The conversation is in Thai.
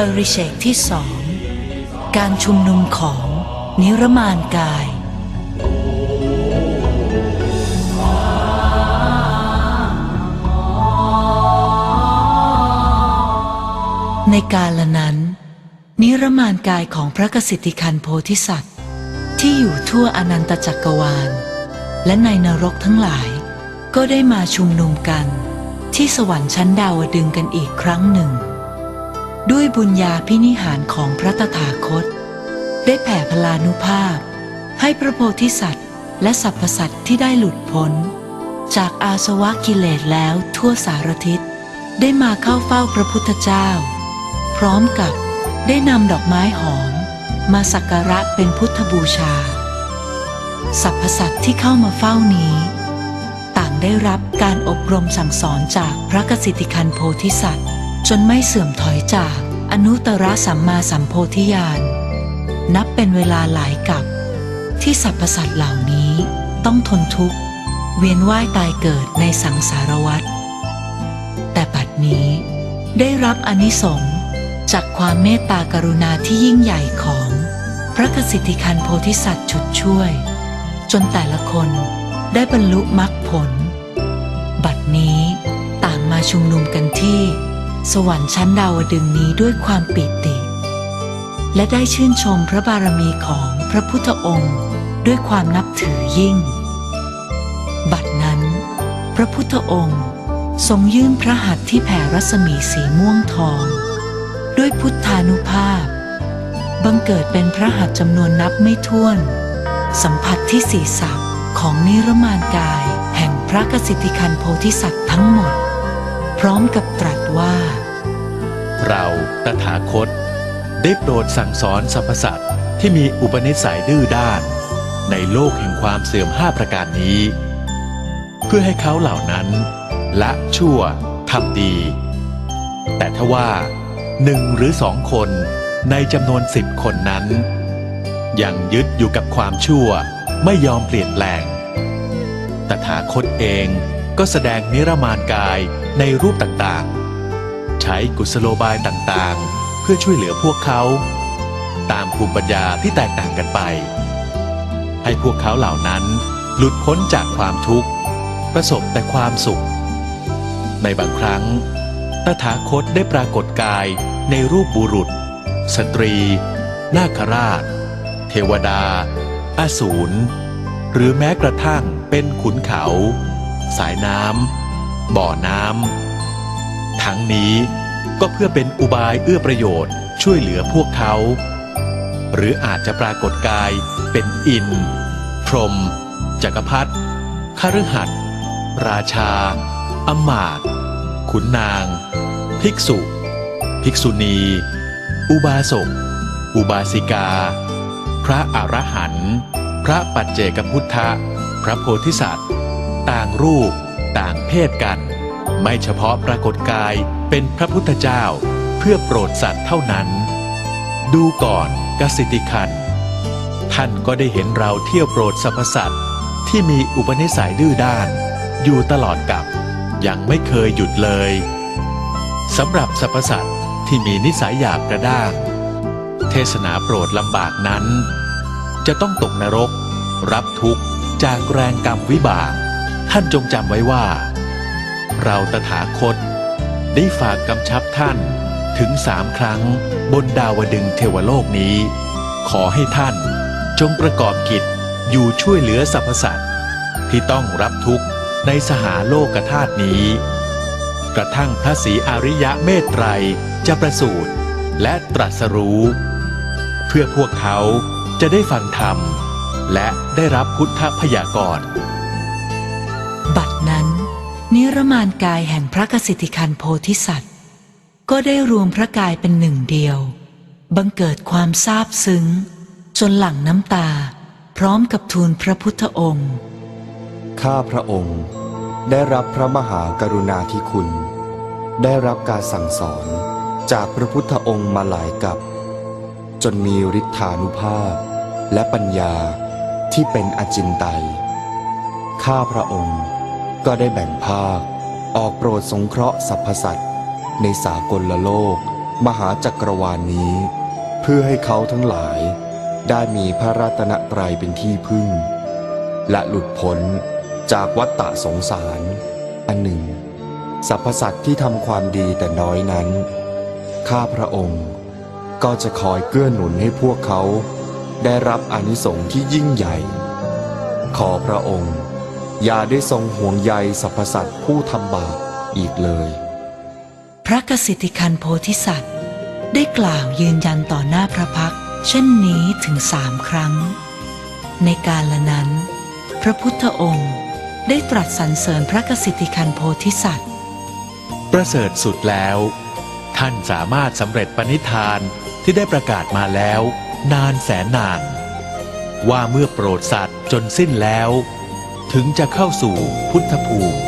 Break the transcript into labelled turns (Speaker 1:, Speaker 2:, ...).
Speaker 1: ปริเชกที่สอง การชุมนุมของนิรมานกาย ในกาลนั้น นิรมานกายของพระกสิทธิคันโพธิสัตว์ ที่อยู่ทั่วอนันตจักรวาล และในนรกทั้งหลาย ก็ได้มาชุมนุมกัน ที่สวรรค์ชั้นดาวดึงกันอีกครั้งหนึ่ง ด้วยบุญญาพินิหารของพระตถาคต ได้แผ่พลานุภาพ ให้พระโพธิสัตว์ และสรรพสัตว์ที่ได้หลุดพ้น จากอาสวะกิเลสแล้วทั่วสารทิศได้มาเข้าเฝ้าพระพุทธเจ้า พร้อมกับได้นำดอกไม้หอม มาสักการะเป็นพุทธบูชาสรรพสัตว์ที่เข้ามาเฝ้านี้ ต่างได้รับการอบรมสั่งสอนจากพระกสิทธิคันโพธิสัตว์ จนไม่เสื่อมถอยจากอนุตตรสัมมาสัมโพธิญาณนับเป็นเวลาหลายกับที่สรรพสัตว์เหล่านี้ต้องทนทุกข์ เวียนว่ายตายเกิดในสังสารวัฏแต่บัดนี้ได้รับอนิสงส์จากความเมตตากรุณาที่ยิ่งใหญ่ของพระกสิทธิคันโพธิสัตว์ชุดช่วย จนแต่ละคนได้บรรลุมรรคผล บัดนี้ต่างมาชุมนุมกันที่ สวรรค์ชั้นดาวดึงนี้ด้วยความปิติ และได้ชื่นชมพระบารมีของพระพุทธองค์ด้วยความนับถือยิ่ง บัดนั้น พระพุทธองค์ทรงยื่นพระหัตถ์ที่แผ่รัศมีสีม่วงทอง ด้วยพุทธานุภาพ บังเกิดเป็นพระหัตถ์จำนวนนับไม่ถ้วน สัมผัสที่ศีรษะของนิรมานกายแห่งพระกสิทธิคันโพธิสัตว์ทั้งหมด ร้อมกับตรัสว่า
Speaker 2: เราตถาคต ได้โปรดสั่งสอนสรรพสัตว์ที่มีอุปนิสัยดื้อด้าน ในโลกแห่งความเสื่อมห้าประการนี้ เพื่อให้เขาเหล่านั้น ละชั่วทำดี แต่ถ้าว่าหนึ่งหรือสองคนในจำนวนสิบคนนั้นยังยึดอยู่กับความชั่วไม่ยอมเปลี่ยนแปลง ตถาคตเอง ก็แสดงนิรมานกายในรูปต่างๆ ใช้กุศโลบายต่างๆ เพื่อช่วยเหลือพวกเขา ตามภูมิปัญญาที่แตกต่างกันไป ให้พวกเขาเหล่านั้นหลุดพ้นจากความทุกข์ ประสบแต่ความสุข ในบางครั้ง ตถาคตได้ปรากฏกายในรูปบุรุษ สตรี นาคราช เทวดา อสูร หรือแม้กระทั่งเป็นขุนเขา สายน้ำบ่อน้ำทั้งนี้ก็เพื่อเป็นอุบายเอื้อประโยชน์ช่วยเหลือพวกเขา หรืออาจจะปรากฏกายเป็นอิน พรม จักรพรรดิคฤหัสถ์ราชาอำมาตขุนนาง ภิกษุ ภิกษุณี อุบาสก อุบาสิกา พระอรหันต์ พระปัจเจกพุทธะ พระโพธิสัตว์างรูป ต่างเพศกัน ไม่เฉพาะปรากฏกายเป็นพระพุทธเจ้า เพื่อโปรดสัตว์เท่านั้น ดูก่อนกสิทิคัน ท่านก็ได้เห็นเราเที่ยวโปรดสรรพสัตว์ที่มีอุปนิสัยดื้อด้าน อยู่ตลอดกับยังไม่เคยหยุดเลยสำหรับสรรพสัตว์ที่มีนิสัยหยาบกระด้าง เทศนาโปรดลำบากนั้น จะต้องตกนรก รับทุกข์จากแรงกรรมวิบาก ท่านจงจำไว้ว่า เราตถาคต ได้ฝากกำชับท่านถึงสามครั้งบนดาวดึงเทวโลกนี้ ขอให้ท่านจงประกอบกิจอยู่ช่วยเหลือสรรพสัตว์ที่ต้องรับทุกข์ในสหาโลกธาตุนี้ กระทั่งพระศรีอริยะเมตไตรจะประสูติและตรัสรู้ เพื่อพวกเขาจะได้ฟังธรรม และได้รับพุทธพยากรณ์
Speaker 1: บัดนั้น นิรมานกายแห่งพระกสิทธิคันโพธิสัตว์ ก็ได้รวมพระกายเป็นหนึ่งเดียว บังเกิดความซาบซึ้ง จนหลั่งน้ำตา พร้อมกับทูลพระพุทธองค์
Speaker 3: ข้าพระองค์ได้รับพระมหากรุณาธิคุณ ได้รับการสั่งสอนจากพระพุทธองค์มาหลายกับ จนมีฤทธานุภาพและปัญญาที่เป็นอจินไตย ข้าพระองค์ ก็ได้แบ่งภาค ออกโปรดสงเคราะห์สรรพสัตว์ในสากลโลก มหาจักรวาลนนี้ เพื่อให้เขาทั้งหลาย ได้มีพระรัตนตรัยเป็นที่พึ่ง และหลุดพ้นจากวัฏฏะสงสาร อันหนึ่งสรรพสัตว์ที่ทำความดีแต่น้อยนั้น ข้าพระองค์ก็จะคอยเกื้อหนุนให้พวกเขา ได้รับอนิสงส์ที่ยิ่งใหญ่ ขอพระองค์ อย่าได้ทรงห่วงใยสรรพสัตว์ผู้ทำบาปอีกเลย
Speaker 1: พระกสิทธิคันโพธิสัตว์ ได้กล่าวยืนยันต่อหน้าพระพักตร์เช่นนี้ถึงสามครั้ง ในการละนั้น พระพุทธองค์ได้ตรัสสรรเสริญพระกสิทธิคันโพธิสัตว์
Speaker 2: ประเสริฐสุดแล้ว ท่านสามารถสำเร็จปณิธานที่ได้ประกาศมาแล้ว นานแสนนาน ว่าเมื่อโปรดสัตว์จนสิ้นแล้ว ถึงจะเข้าสู่พุทธภูมิ